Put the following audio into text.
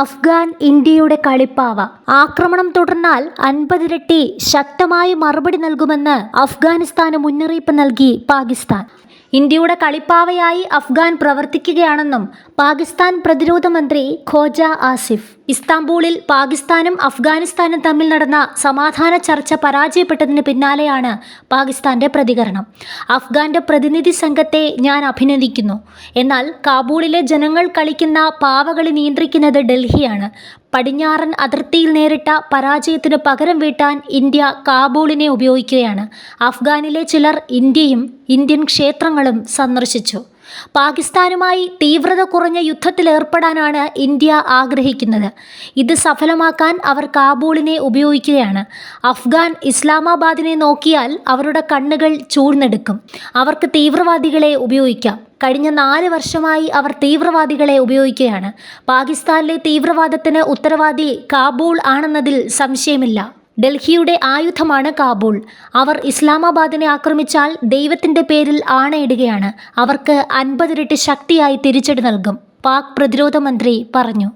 അഫ്ഗാൻ ഇന്ത്യയുടെ കളിപ്പാവ. ആക്രമണം തുടർന്നാൽ അൻപതിരട്ടി ശക്തമായി മറുപടി നൽകുമെന്ന് അഫ്ഗാനിസ്ഥാന് മുന്നറിയിപ്പ് നൽകി പാകിസ്ഥാൻ. ഇന്ത്യയുടെ കളിപ്പാവയായി അഫ്ഗാൻ പ്രവർത്തിക്കുകയാണെന്നും പാകിസ്ഥാൻ പ്രതിരോധ മന്ത്രി ഖോജ ആസിഫ്. ഇസ്താംബൂളിൽ പാകിസ്ഥാനും അഫ്ഗാനിസ്ഥാനും തമ്മിൽ നടന്ന സമാധാന ചർച്ച പരാജയപ്പെട്ടതിന് പിന്നാലെയാണ് പാകിസ്ഥാന്റെ പ്രതികരണം. അഫ്ഗാന്റെ പ്രതിനിധി സംഘത്തെ ഞാൻ അഭിനന്ദിക്കുന്നു. എന്നാൽ കാബൂളിലെ ജനങ്ങൾ കളിക്കുന്ന പാവകളി നിയന്ത്രിക്കുന്നത് ഡൽഹിയാണ്. പടിഞ്ഞാറൻ അതിർത്തിയിൽ നേരിട്ട പരാജയത്തിന് പകരം വീട്ടാൻ ഇന്ത്യ കാബൂളിനെ ഉപയോഗിക്കുകയാണ്. അഫ്ഗാനിലെ ചിലർ ഇന്ത്യയും ഇന്ത്യൻ ക്ഷേത്രങ്ങളും സന്ദർശിച്ചു. പാകിസ്ഥാനുമായി തീവ്രത കുറഞ്ഞ യുദ്ധത്തിലേർപ്പെടാനാണ് ഇന്ത്യ ആഗ്രഹിക്കുന്നത്. ഇത് സഫലമാക്കാൻ അവർ കാബൂളിനെ ഉപയോഗിക്കുകയാണ്. അഫ്ഗാൻ ഇസ്ലാമാബാദിനെ നോക്കിയാൽ അവരുടെ കണ്ണുകൾ ചൂഴ്ന്നെടുക്കും. അവർക്ക് തീവ്രവാദികളെ ഉപയോഗിക്കാം. കഴിഞ്ഞ നാല് വർഷമായി അവർ തീവ്രവാദികളെ ഉപയോഗിക്കുകയാണ്. പാകിസ്ഥാനിലെ തീവ്രവാദത്തിന് ഉത്തരവാദി കാബൂൾ ആണെന്നതിൽ സംശയമില്ല. ഡൽഹിയുടെ ആയുധമാണ് കാബൂൾ. അവർ ഇസ്ലാമാബാദിനെ ആക്രമിച്ചാൽ ദൈവത്തിന്റെ പേരിൽ ആണയിടുകയാണ്. അവർക്ക് അൻപതിരട്ടി ശക്തിയായി തിരിച്ചടി നൽകും പാക് പ്രതിരോധ മന്ത്രി പറഞ്ഞു.